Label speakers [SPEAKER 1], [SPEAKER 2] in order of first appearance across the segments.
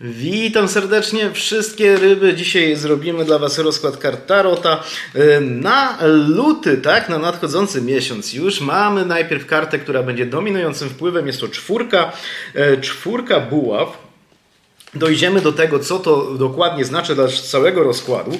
[SPEAKER 1] Witam serdecznie wszystkie ryby. Dzisiaj zrobimy dla Was rozkład kart Tarota y, na luty, tak? Na nadchodzący miesiąc już. Mamy najpierw kartę, która będzie dominującym wpływem. Jest to czwórka, y, czwórka buław. Dojdziemy do tego, co to dokładnie znaczy dla całego rozkładu.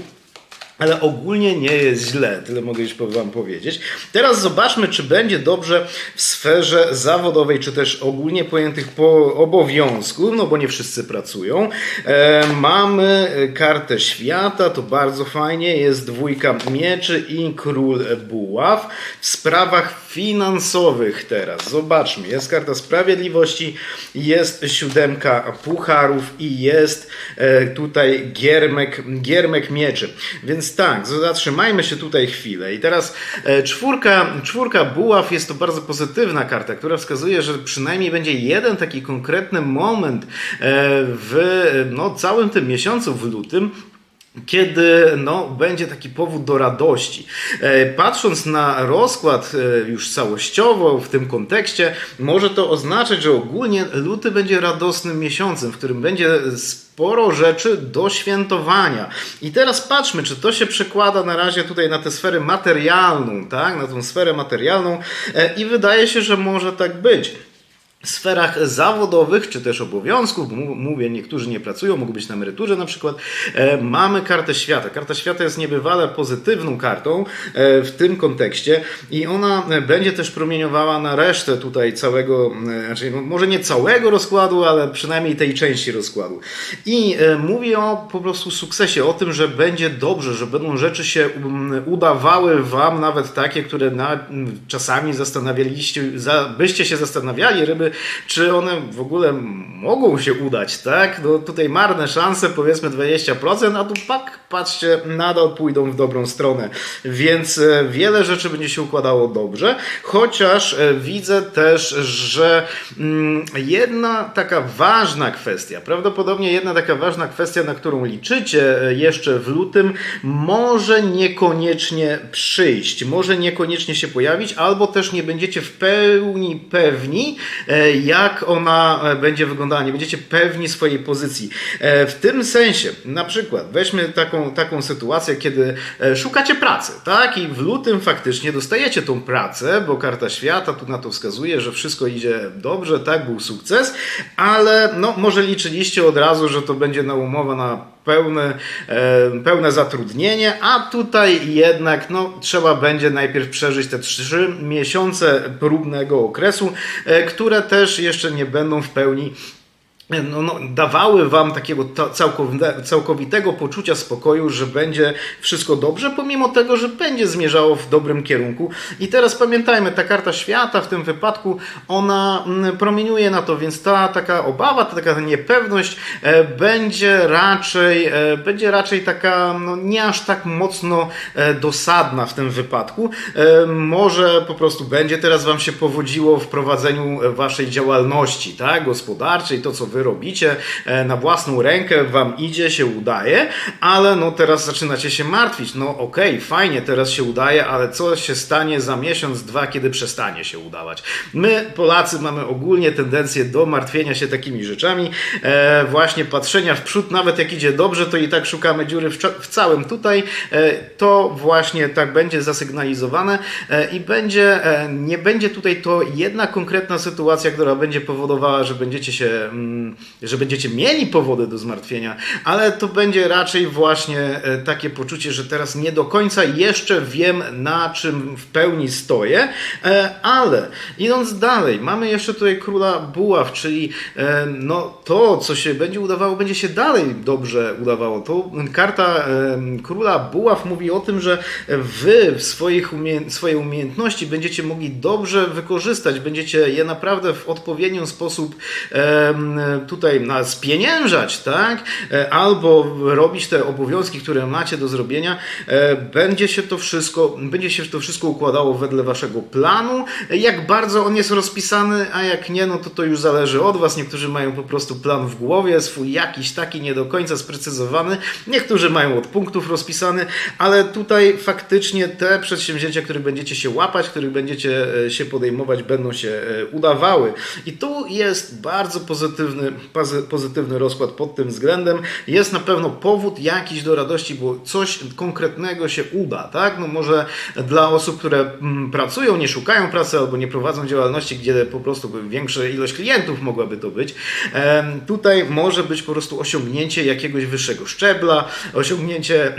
[SPEAKER 1] Ale ogólnie nie jest źle, tyle mogę już Wam powiedzieć. Teraz zobaczmy, czy będzie dobrze w sferze zawodowej, czy też ogólnie pojętych po obowiązków, no bo nie wszyscy pracują. E, mamy kartę świata, to bardzo fajnie, jest dwójka mieczy i król buław. W sprawach finansowych teraz, zobaczmy, jest karta sprawiedliwości, jest siódemka pucharów i jest e, tutaj giermek, giermek mieczy. Więc tak, zatrzymajmy się tutaj chwilę. I teraz e, czwórka, czwórka buław jest to bardzo pozytywna karta, która wskazuje, że przynajmniej będzie jeden taki konkretny moment e, w no, całym tym miesiącu, w lutym, kiedy no, będzie taki powód do radości. E, Patrząc na rozkład już całościowo w tym kontekście, może to oznaczać, że ogólnie luty będzie radosnym miesiącem, w którym będzie sporo rzeczy do świętowania. I teraz patrzmy, czy to się przekłada na razie tutaj na tę sferę materialną, tak? na tą sferę materialną E, i wydaje się, że może tak być sferach zawodowych, czy też obowiązków, bo mówię, niektórzy nie pracują, mogą być na emeryturze na przykład, e, mamy kartę świata. Karta świata jest niebywale pozytywną kartą e, w tym kontekście i ona e, będzie też promieniowała na resztę tutaj całego, znaczy no, może nie całego rozkładu, ale przynajmniej tej części rozkładu. I mówię o po prostu sukcesie, o tym, że będzie dobrze, że będą rzeczy się udawały Wam, nawet takie, które na, czasami zastanawialiście, za, byście się zastanawiali, ryby, czy one w ogóle mogą się udać, tak? No tutaj marne szanse, powiedzmy 20%, a tu pak, patrzcie, nadal pójdą w dobrą stronę. Więc e, wiele rzeczy będzie się układało dobrze, chociaż e, widzę też, że mm, jedna taka ważna kwestia, prawdopodobnie jedna taka ważna kwestia, na którą liczycie e, jeszcze w lutym, może niekoniecznie przyjść, może niekoniecznie się pojawić, albo też nie będziecie w pełni pewni, jak ona będzie wyglądała, nie będziecie pewni swojej pozycji. W tym sensie, na przykład, weźmy taką, taką sytuację, kiedy e, szukacie pracy, tak? I w lutym faktycznie dostajecie tą pracę, bo karta świata tu na to wskazuje, że wszystko idzie dobrze, tak? Był sukces, ale no, może liczyliście od razu, że to będzie na umowa na pełne, e, pełne zatrudnienie, a tutaj jednak no, trzeba będzie najpierw przeżyć te trzy miesiące próbnego okresu, e, które też jeszcze nie będą w pełni no, no, dawały wam takiego ta- całkowite, całkowitego poczucia spokoju, że będzie wszystko dobrze, pomimo tego, że będzie zmierzało w dobrym kierunku. I teraz pamiętajmy, ta karta świata w tym wypadku, ona mm, promieniuje na to, więc ta taka obawa, ta taka niepewność e, będzie raczej, e, będzie raczej taka no, nie aż tak mocno e, dosadna w tym wypadku. E, może po prostu będzie teraz wam się powodziło w prowadzeniu e, waszej działalności, tak, gospodarczej, to co wy robicie e, na własną rękę, wam idzie, się udaje, ale no teraz zaczynacie się martwić. No okej, fajnie, teraz się udaje, ale co się stanie za miesiąc, dwa, kiedy przestanie się udawać? My, Polacy, mamy ogólnie tendencję do martwienia się takimi rzeczami, e, właśnie patrzenia w przód, nawet jak idzie dobrze, to i tak szukamy dziury w, w całym tutaj. E, to właśnie tak będzie zasygnalizowane e, i będzie, e, nie będzie tutaj to jedna konkretna sytuacja, która będzie powodowała, że będziecie się, mm, że będziecie mieli powody do zmartwienia, ale to będzie raczej właśnie e, takie poczucie, że teraz nie do końca jeszcze wiem, na czym w pełni stoję, e, ale idąc dalej, mamy jeszcze tutaj króla buław, czyli e, no, to, co się będzie udawało, będzie się dalej dobrze udawało. To karta króla buław mówi o tym, że wy w swoich umie- swoje umiejętności będziecie mogli dobrze wykorzystać, będziecie je naprawdę w odpowiedni sposób tutaj na, spieniężać, tak? E, Albo robić te obowiązki, które macie do zrobienia. E, Będzie się to wszystko, będzie się to wszystko układało wedle waszego planu. Jak bardzo on jest rozpisany, a jak nie, no to to już zależy od was. Niektórzy mają po prostu plan w głowie, swój jakiś taki nie do końca sprecyzowany. Niektórzy mają od punktów rozpisany, ale tutaj faktycznie te przedsięwzięcia, które będziecie się łapać, których będziecie e, się podejmować, będą się udawały. I tu jest bardzo pozytywny pozytywny, rozkład pod tym względem. Jest na pewno powód jakiś do radości, bo coś konkretnego się uda, tak? No może dla osób, które mm, pracują, nie szukają pracy albo nie prowadzą działalności, gdzie po prostu większa ilość klientów mogłaby to być, tutaj może być po prostu osiągnięcie jakiegoś wyższego szczebla, osiągnięcie.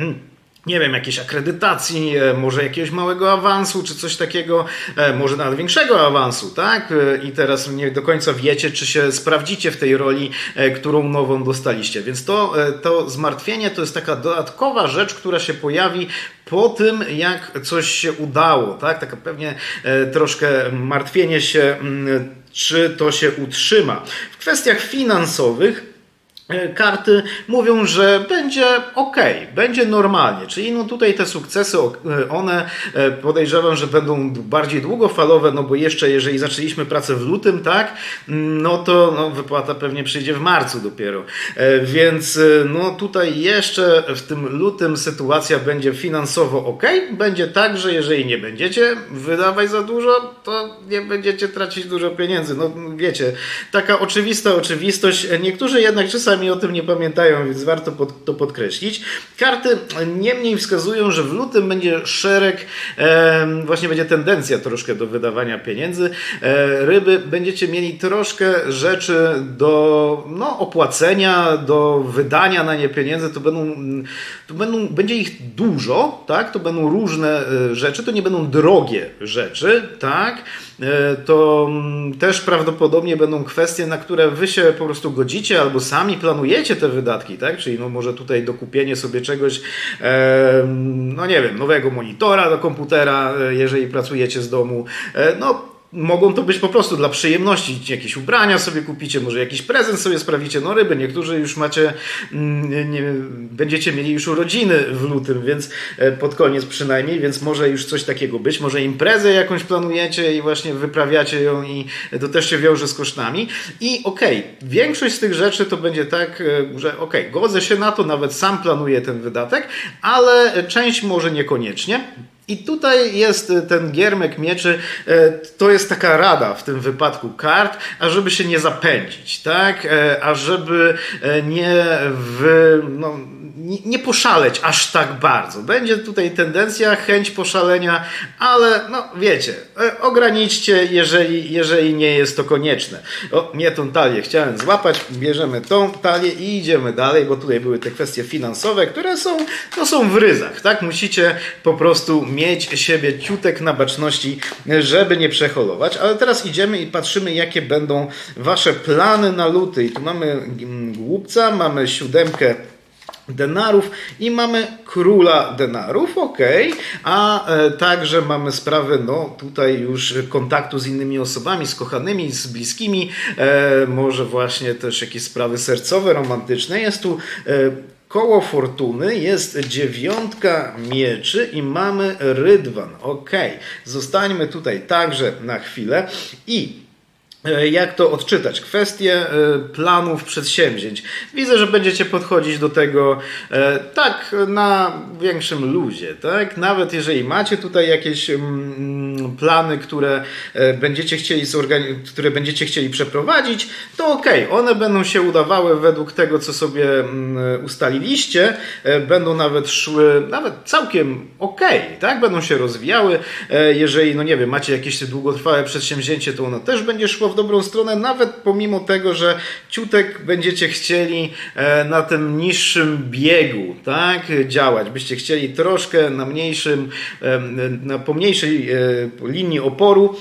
[SPEAKER 1] Nie wiem, jakiejś akredytacji, e, może jakiegoś małego awansu, czy coś takiego, e, może nawet większego awansu, tak? E, I teraz nie do końca wiecie, czy się sprawdzicie w tej roli, którą nową dostaliście. Więc to, to zmartwienie to jest taka dodatkowa rzecz, która się pojawi po tym, jak coś się udało, tak? Taka pewnie troszkę martwienie się, mm, czy to się utrzyma. W kwestiach finansowych, karty mówią, że będzie ok, będzie normalnie. Czyli no tutaj te sukcesy, e, one e, podejrzewam, że będą bardziej długofalowe, no bo jeszcze jeżeli zaczęliśmy pracę w lutym, tak, mm, no to no, wypłata pewnie przyjdzie w marcu dopiero. E, Więc e, no tutaj jeszcze w tym lutym sytuacja będzie finansowo ok. Będzie tak, że jeżeli nie będziecie wydawać za dużo, to nie będziecie tracić dużo pieniędzy. No wiecie, taka oczywista oczywistość. Niektórzy jednak czasami o tym nie pamiętają, więc warto pod, to podkreślić. Karty niemniej wskazują, że w lutym będzie szereg, em, właśnie będzie tendencja troszkę do wydawania pieniędzy. E, ryby będziecie mieli troszkę rzeczy do no, opłacenia, do wydania na nie pieniędzy. To będą, to będą, będzie ich dużo, tak? To będą różne e, rzeczy, to nie będą drogie rzeczy, tak? E, To mm, też prawdopodobnie będą kwestie, na które wy się po prostu godzicie albo sami planujecie te wydatki, tak? Czyli no może tutaj dokupienie sobie czegoś, e, no nie wiem, nowego monitora do komputera, e, jeżeli pracujecie z domu, e, no Mogą to być po prostu dla przyjemności, jakieś ubrania sobie kupicie, może jakiś prezent sobie sprawicie. No ryby, niektórzy już macie, mm, nie, będziecie mieli już urodziny w lutym, więc e, pod koniec przynajmniej, więc może już coś takiego być. Może imprezę jakąś planujecie i właśnie wyprawiacie ją i to też się wiąże z kosztami. I okej, większość z tych rzeczy to będzie tak, e, że okej, godzę się na to, nawet sam planuję ten wydatek, ale część może niekoniecznie. I tutaj jest y, ten giermek mieczy, e, to jest taka rada w tym wypadku kart, ażeby się nie zapędzić, tak? E, Ażeby e, nie w, no, nie, poszaleć aż tak bardzo. Będzie tutaj tendencja, chęć poszalenia, ale no wiecie, e, ograniczcie, jeżeli, jeżeli nie jest to konieczne. O, nie tą talię chciałem złapać, bierzemy tą talię i idziemy dalej, bo tutaj były te kwestie finansowe, które są, no, są w ryzach, tak? Musicie po prostu mieć siebie ciutek na baczności, żeby nie przeholować. Ale teraz idziemy i patrzymy, jakie będą wasze plany na luty. I tu mamy mm, głupca, mamy siódemkę denarów i mamy króla denarów, ok, a e, także mamy sprawę, no tutaj już kontaktu z innymi osobami, z kochanymi, z bliskimi, e, może właśnie też jakieś sprawy sercowe, romantyczne. Jest tu e, koło fortuny, jest dziewiątka mieczy i mamy rydwan, ok. Zostańmy tutaj także na chwilę i Jak to odczytać? Kwestie e, planów przedsięwzięć. Widzę, że będziecie podchodzić do tego e, tak na większym luzie, tak? Nawet jeżeli macie tutaj jakieś mm, plany, które e, będziecie chcieli które będziecie chcieli przeprowadzić, to okej, one będą się udawały według tego, co sobie mm, ustaliliście, e, będą nawet szły nawet całkiem okej, tak? Będą się rozwijały. E, Jeżeli, no nie wiem, macie jakieś długotrwałe przedsięwzięcie, to ono też będzie szło w dobrą stronę, nawet pomimo tego, że ciutek będziecie chcieli e, na tym niższym biegu, tak, działać. Byście chcieli troszkę na mniejszym, na pomniejszej e, linii oporu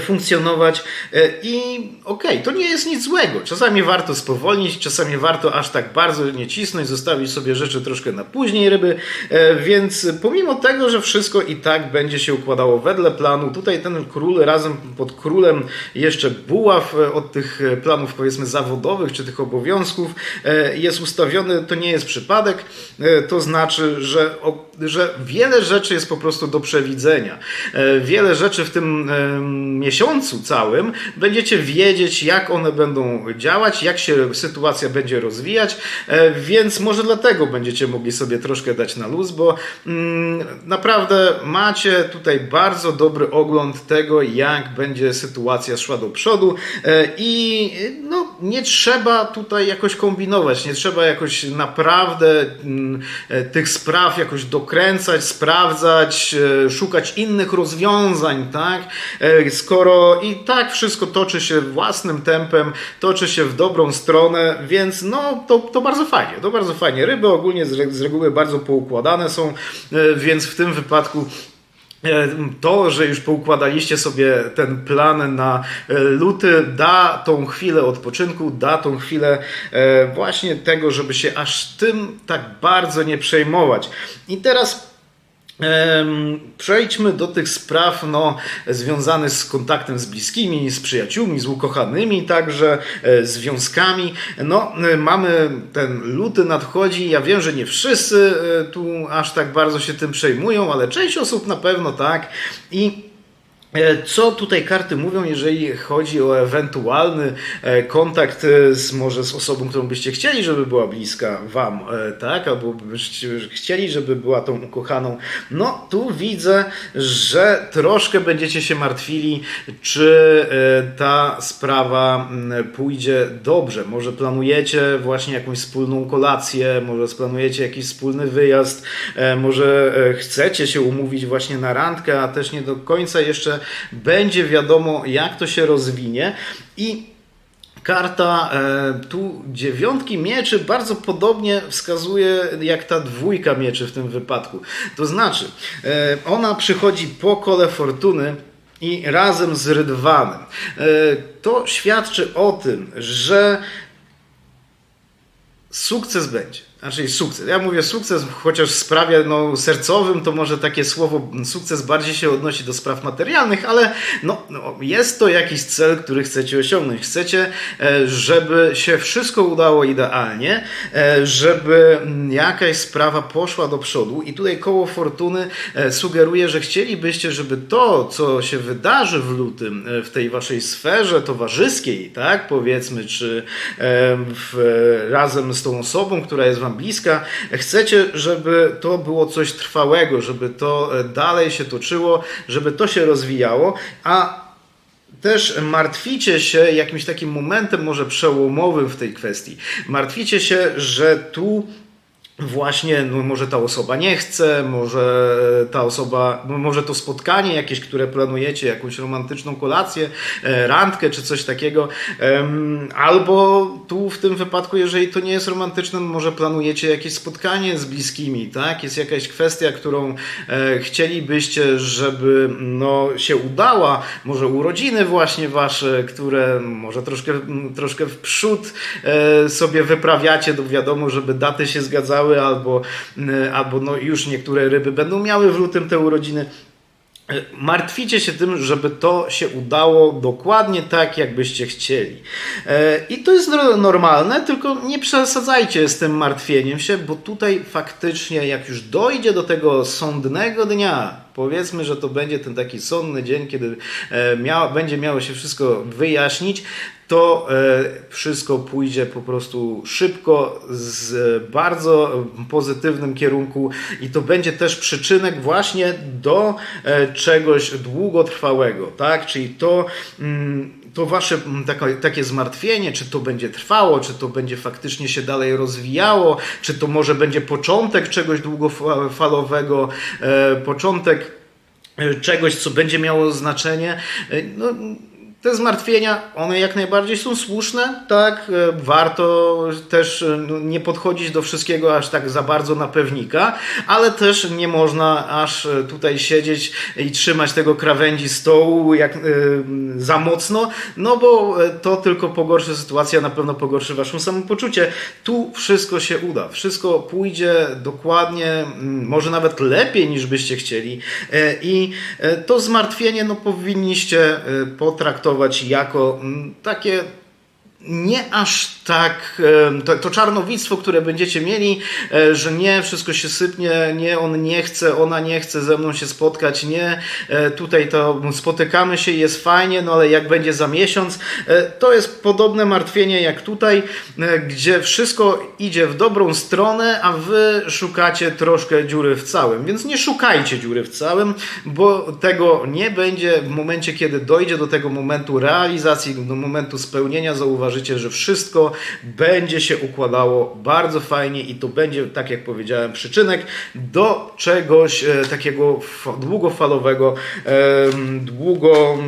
[SPEAKER 1] funkcjonować e, i okej, to nie jest nic złego. Czasami warto spowolnić, czasami warto aż tak bardzo nie cisnąć, zostawić sobie rzeczy troszkę na później ryby, e, więc pomimo tego, że wszystko i tak będzie się układało wedle planu, tutaj ten król razem pod królem jeszcze buław e, od tych e, planów powiedzmy zawodowych czy tych obowiązków e, jest ustawiony, to nie jest przypadek, e, to znaczy, że, że wiele rzeczy jest po prostu do przewidzenia. E, Wiele rzeczy w tym miesiącu całym będziecie wiedzieć, jak one będą działać, jak się sytuacja będzie rozwijać, e, więc może dlatego będziecie mogli sobie troszkę dać na luz, bo mm, naprawdę macie tutaj bardzo dobry ogląd tego, jak będzie sytuacja szła do przodu e, i no, nie trzeba tutaj jakoś kombinować, nie trzeba jakoś naprawdę mm, e, tych spraw jakoś dokręcać, sprawdzać, e, szukać innych rozwiązań, tak? E, Skoro i tak wszystko toczy się własnym tempem, toczy się w dobrą stronę, więc no to, to bardzo fajnie, to bardzo fajnie. Ryby ogólnie z, re- z reguły bardzo poukładane są, więc w tym wypadku To, że już poukładaliście sobie ten plan na e, luty, da tą chwilę odpoczynku, da tą chwilę e, właśnie tego, żeby się aż tym tak bardzo nie przejmować. I teraz Przejdźmy do tych spraw no, związanych z kontaktem z bliskimi, z przyjaciółmi, z ukochanymi, także e, związkami. No, e, mamy ten luty nadchodzi. Ja wiem, że nie wszyscy e, tu aż tak bardzo się tym przejmują, ale część osób na pewno tak. I Co tutaj karty mówią, jeżeli chodzi o ewentualny e, kontakt e, z może z osobą, którą byście chcieli, żeby była bliska wam, e, tak? Albo byście chcieli, żeby była tą ukochaną. No, tu widzę, że troszkę będziecie się martwili, czy e, ta sprawa pójdzie dobrze. Może planujecie właśnie jakąś wspólną kolację, może splanujecie jakiś wspólny wyjazd, e, może e, chcecie się umówić właśnie na randkę, a też nie do końca jeszcze będzie wiadomo, jak to się rozwinie. I Karta e, tu dziewiątki mieczy bardzo podobnie wskazuje jak ta dwójka mieczy w tym wypadku. To znaczy, e, ona przychodzi po kole fortuny i razem z rydwanem. E, to świadczy o tym, że sukces będzie. Znaczy sukces. Ja mówię sukces, chociaż w sprawie no, sercowym to może takie słowo sukces bardziej się odnosi do spraw materialnych, ale no, no, jest to jakiś cel, który chcecie osiągnąć. Chcecie, e, żeby się wszystko udało idealnie, e, żeby jakaś sprawa poszła do przodu i tutaj koło fortuny e, sugeruje, że chcielibyście, żeby to, co się wydarzy w lutym w tej waszej sferze towarzyskiej, tak, powiedzmy, czy w, razem z tą osobą, która jest wam bliska, chcecie, żeby to było coś trwałego, żeby to e, dalej się toczyło, żeby to się rozwijało, a też martwicie się jakimś takim momentem, może przełomowym w tej kwestii. Martwicie się, że tu właśnie no może ta osoba nie chce, może ta osoba, no może to spotkanie jakieś, które planujecie, jakąś romantyczną kolację, e, randkę czy coś takiego, albo tu w tym wypadku, jeżeli to nie jest romantyczne, może planujecie jakieś spotkanie z bliskimi, tak? Jest jakaś kwestia, którą e, chcielibyście, żeby no, się udała, może urodziny właśnie wasze, które może troszkę, troszkę w przód e, sobie wyprawiacie, do wiadomo, żeby daty się zgadzały, albo, albo no już niektóre ryby będą miały w lutym te urodziny. Martwicie się tym, żeby to się udało dokładnie tak, jakbyście chcieli. E, I to jest no- normalne, tylko nie przesadzajcie z tym martwieniem się, bo tutaj faktycznie, jak już dojdzie do tego sądnego dnia, powiedzmy, że to będzie ten taki sądny dzień, kiedy e, będzie miało się wszystko wyjaśnić, to e, wszystko pójdzie po prostu szybko, z bardzo pozytywnym kierunku i to będzie też przyczynek właśnie do e, czegoś długotrwałego, tak? Czyli to, mm, to wasze mm, takie zmartwienie, czy to będzie trwało, czy to będzie faktycznie się dalej rozwijało, czy to może będzie początek czegoś długofalowego, e, początek e, czegoś, co będzie miało znaczenie. E, No, te zmartwienia, one jak najbardziej są słuszne, tak? E, Warto też e, no, nie podchodzić do wszystkiego aż tak za bardzo na pewnika, ale też nie można aż e, tutaj siedzieć i trzymać tego krawędzi stołu jak, e, za mocno, no bo to tylko pogorszy sytuację, a na pewno pogorszy waszą samopoczucie. Tu wszystko się uda, wszystko pójdzie dokładnie, mm, może nawet lepiej niż byście chcieli i to zmartwienie no, powinniście e, potraktować jako mm, takie nie aż tak, to, to czarnowictwo, które będziecie mieli, e, że nie, wszystko się sypnie, nie, on nie chce, ona nie chce ze mną się spotkać, nie, e, tutaj to spotykamy się, jest fajnie, no ale jak będzie za miesiąc, e, to jest podobne martwienie jak tutaj, gdzie wszystko idzie w dobrą stronę, a wy szukacie troszkę dziury w całym, więc nie szukajcie dziury w całym, bo tego nie będzie w momencie, kiedy dojdzie do tego momentu realizacji, do momentu spełnienia zauważenia, zauważycie, że wszystko będzie się układało bardzo fajnie i to będzie, tak jak powiedziałem, przyczynek do czegoś e, takiego fa- długofalowego, długo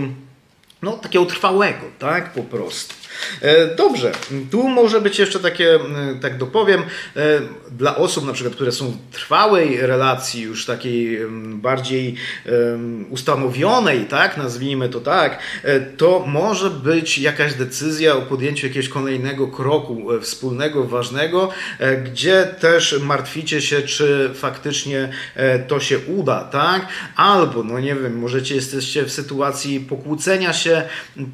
[SPEAKER 1] no, takiego trwałego, tak, po prostu. E, Dobrze, tu może być jeszcze takie, m, tak dopowiem, e, dla osób na przykład, które są w trwałej relacji, już takiej bardziej ustanowionej, tak, nazwijmy to tak, e, to może być jakaś decyzja o podjęciu jakiegoś kolejnego kroku e, wspólnego, ważnego, e, gdzie też martwicie się, czy faktycznie e, to się uda, tak? Albo, no nie wiem, możecie jesteście w sytuacji pokłócenia się,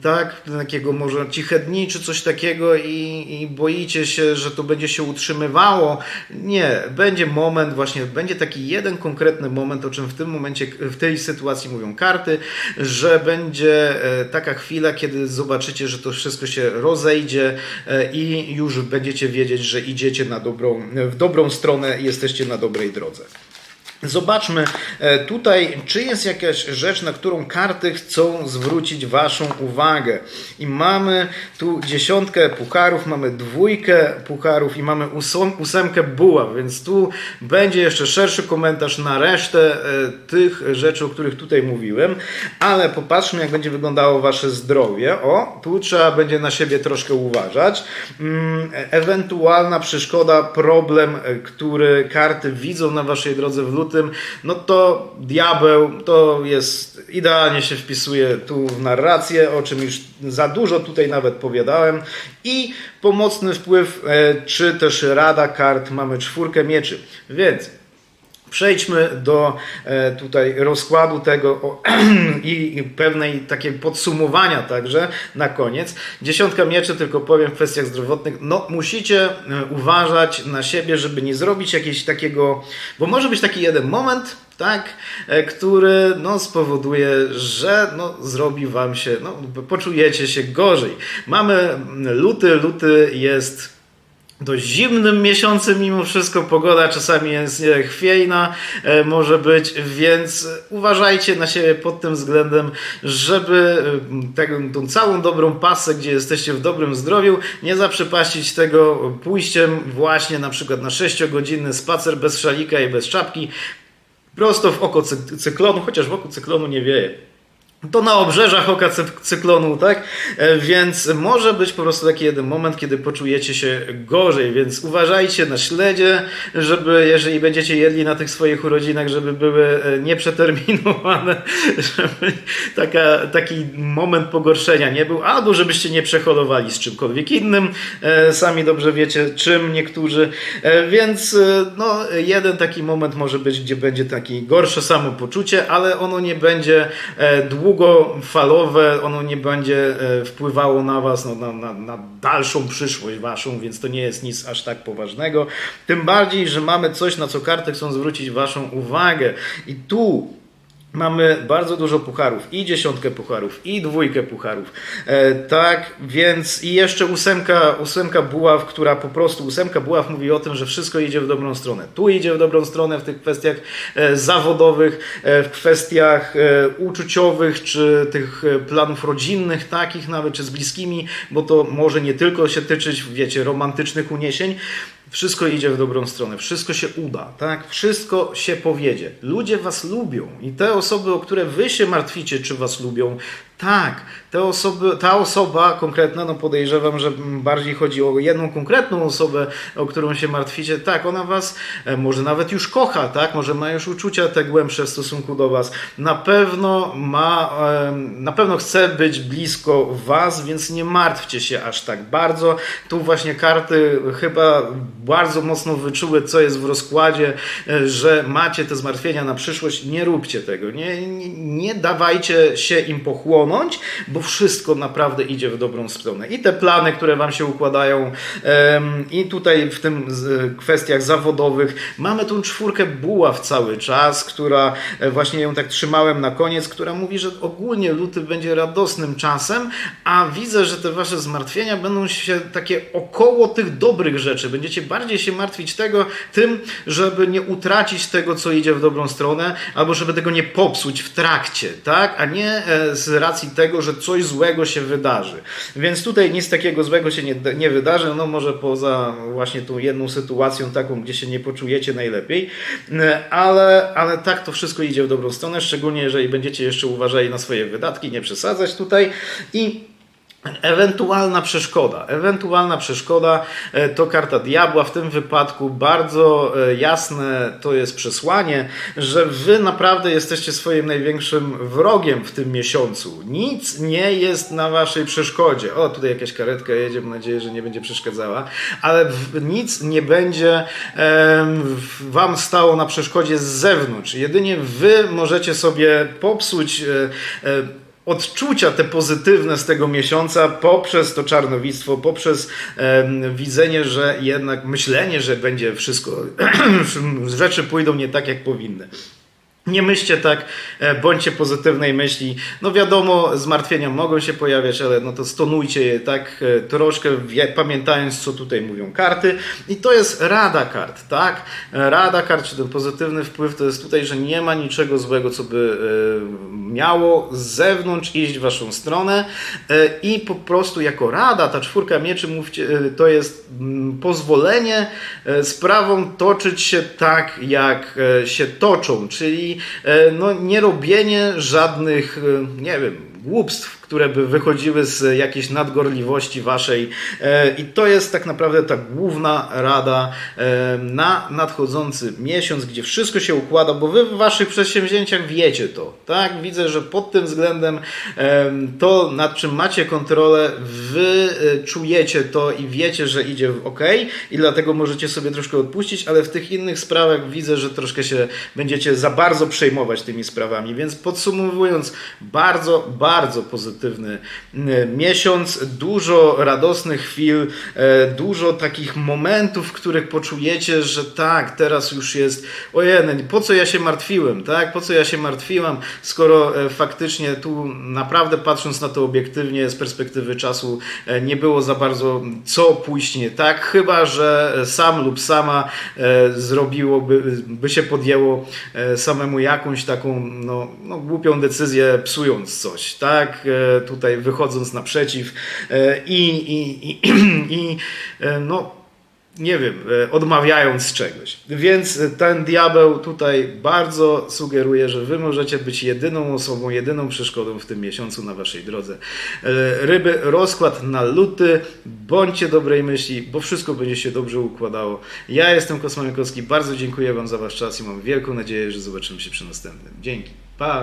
[SPEAKER 1] tak? Takiego może ciche dni, czy coś takiego i, i boicie się, że to będzie się utrzymywało. Nie, będzie moment właśnie, będzie taki jeden konkretny moment, o czym w tym momencie, w tej sytuacji mówią karty, że będzie e, taka chwila, kiedy zobaczycie, że to wszystko się rozejdzie e, i już będziecie wiedzieć, że idziecie na dobrą, w dobrą stronę jesteście na dobrej drodze. Zobaczmy e, tutaj, czy jest jakaś rzecz, na którą karty chcą zwrócić Waszą uwagę. I mamy tu dziesiątkę pucharów, mamy dwójkę pucharów i mamy ósem, ósemkę buław, więc tu będzie jeszcze szerszy komentarz na resztę e, tych rzeczy, o których tutaj mówiłem. Ale popatrzmy, jak będzie wyglądało Wasze zdrowie. O, tu trzeba będzie na siebie troszkę uważać. Mm, e- Ewentualna przeszkoda, problem, który karty widzą na Waszej drodze w lutym, no to diabeł to jest, idealnie się wpisuje tu w narrację, o czym już za dużo tutaj nawet powiadałem. I pomocny wpływ, e, czy też rada kart, mamy czwórkę mieczy. Więc Przejdźmy do e, tutaj rozkładu tego i pewnej takiej podsumowania także na koniec. Dziesiątka mieczy, tylko powiem w kwestiach zdrowotnych, no musicie e, uważać na siebie, żeby nie zrobić jakiegoś takiego, bo może być taki jeden moment, tak, e, który no, spowoduje, że no, zrobi wam się, no, poczujecie się gorzej. Mamy luty, luty jest dość zimnym miesiącem mimo wszystko. Pogoda czasami jest e, chwiejna, e, może być, więc uważajcie na siebie pod tym względem, żeby e, tego, tą całą dobrą pasę, gdzie jesteście w dobrym zdrowiu, nie zaprzepaścić tego pójściem właśnie na przykład na 6-godzinny spacer bez szalika i bez czapki, prosto w oko cy- cyklonu, chociaż wokół cyklonu nie wieje. To na obrzeżach oka cy- cyklonu, tak? E, Więc może być po prostu taki jeden moment, kiedy poczujecie się gorzej, więc uważajcie na śledzie, żeby jeżeli będziecie jedli na tych swoich urodzinach, żeby były e, nieprzeterminowane, żeby taka, taki moment pogorszenia nie był, albo żebyście nie przeholowali z czymkolwiek innym, e, sami dobrze wiecie czym niektórzy, więc no, jeden taki moment może być, gdzie będzie takie gorsze samopoczucie, ale ono nie będzie e, długofalowe, ono nie będzie e, wpływało na Was, no, na, na, na dalszą przyszłość Waszą, więc to nie jest nic aż tak poważnego. Tym bardziej, że mamy coś, na co karty chcą zwrócić Waszą uwagę. I tu Mamy bardzo dużo pucharów, i dziesiątkę pucharów, i dwójkę pucharów. E, tak, więc i jeszcze ósemka, ósemka buław, która po prostu, ósemka buław mówi o tym, że wszystko idzie w dobrą stronę. Tu idzie w dobrą stronę w tych kwestiach e, zawodowych, e, w kwestiach e, uczuciowych, czy tych e, planów rodzinnych, takich nawet, czy z bliskimi, bo to może nie tylko się tyczyć, wiecie, romantycznych uniesień, wszystko idzie w dobrą stronę, wszystko się uda, tak? Wszystko się powiedzie. Ludzie was lubią i te osoby, o które wy się martwicie, czy was lubią, tak, te osoby, ta osoba konkretna, no podejrzewam, że bardziej chodzi o jedną konkretną osobę, o którą się martwicie, tak, ona was e, może nawet już kocha, tak, może ma już uczucia te głębsze w stosunku do was, na pewno ma, na pewno chce być blisko was, więc nie martwcie się aż tak bardzo. Tu właśnie karty chyba bardzo mocno wyczuły, co jest w rozkładzie, e, że macie te zmartwienia na przyszłość, nie róbcie tego, nie, nie, nie dawajcie się im pochłonąć, bo wszystko naprawdę idzie w dobrą stronę. I te plany, które wam się układają, i tutaj w tym z- kwestiach zawodowych, mamy tą czwórkę buław cały czas, która e, właśnie ją tak trzymałem na koniec, która mówi, że ogólnie luty będzie radosnym czasem, a widzę, że te wasze zmartwienia będą się takie około tych dobrych rzeczy. Będziecie bardziej się martwić tego, tym, żeby nie utracić tego, co idzie w dobrą stronę, albo żeby tego nie popsuć w trakcie, tak? A nie e, z racji racji tego, że coś złego się wydarzy. Więc tutaj nic takiego złego się nie, nie wydarzy, no może poza właśnie tą jedną sytuacją taką, gdzie się nie poczujecie najlepiej, ale, ale tak to wszystko idzie w dobrą stronę, szczególnie jeżeli będziecie jeszcze uważali na swoje wydatki, nie przesadzać tutaj i Ewentualna przeszkoda. Ewentualna przeszkoda e, to karta diabła. W tym wypadku bardzo e, jasne to jest przesłanie, że wy naprawdę jesteście swoim największym wrogiem w tym miesiącu. Nic nie jest na waszej przeszkodzie. O, tutaj jakaś karetka jedzie, mam nadzieję, że nie będzie przeszkadzała, ale nic nie będzie wam stało na przeszkodzie z zewnątrz. Jedynie wy możecie sobie popsuć e, odczucia te pozytywne z tego miesiąca poprzez to czarnowictwo, poprzez em, widzenie, że jednak myślenie, że będzie wszystko, rzeczy pójdą nie tak, jak powinny. Nie myślcie tak, e, bądźcie pozytywnej myśli. No wiadomo, zmartwienia mogą się pojawiać, ale no to stonujcie je tak e, troszkę, pamiętając, co tutaj mówią karty. I to jest rada kart, tak? E, Rada kart, czy ten pozytywny wpływ, to jest tutaj, że nie ma niczego złego, co by miało z zewnątrz iść w waszą stronę. I po prostu jako rada, ta czwórka mieczy, mówcie, to jest mm, pozwolenie sprawom toczyć się tak, jak się toczą, czyli no, nie robienie żadnych, e, nie wiem, głupstw, które by wychodziły z jakiejś nadgorliwości waszej. E, I to jest tak naprawdę ta główna rada e, na nadchodzący miesiąc, gdzie wszystko się układa, bo wy w waszych przedsięwzięciach wiecie to. Tak? Widzę, że pod tym względem em, to, nad czym macie kontrolę, wy e, czujecie to i wiecie, że idzie w ok i dlatego możecie sobie troszkę odpuścić, ale w tych innych sprawach widzę, że troszkę się będziecie za bardzo przejmować tymi sprawami. Więc podsumowując, bardzo, bardzo pozytywny. Miesiąc, dużo radosnych chwil, e, dużo takich momentów, w których poczujecie, że tak, teraz już jest, ojej, po co ja się martwiłem, tak, po co ja się martwiłam, skoro e, faktycznie tu naprawdę patrząc na to obiektywnie z perspektywy czasu e, nie było za bardzo co pójść nie tak, chyba, że sam lub sama zrobiłoby, by się podjęło samemu jakąś taką no, no, głupią decyzję psując coś, tak, tutaj wychodząc naprzeciw e, i, i, i, i e, no nie wiem, e, odmawiając czegoś. Więc ten diabeł tutaj bardzo sugeruje, że wy możecie być jedyną osobą, jedyną przeszkodą w tym miesiącu na waszej drodze. Ryby, rozkład na luty, bądźcie dobrej myśli, bo wszystko będzie się dobrze układało. Ja jestem Kosmolekowski, bardzo dziękuję wam za wasz czas i mam wielką nadzieję, że zobaczymy się przy następnym. Dzięki. Pa!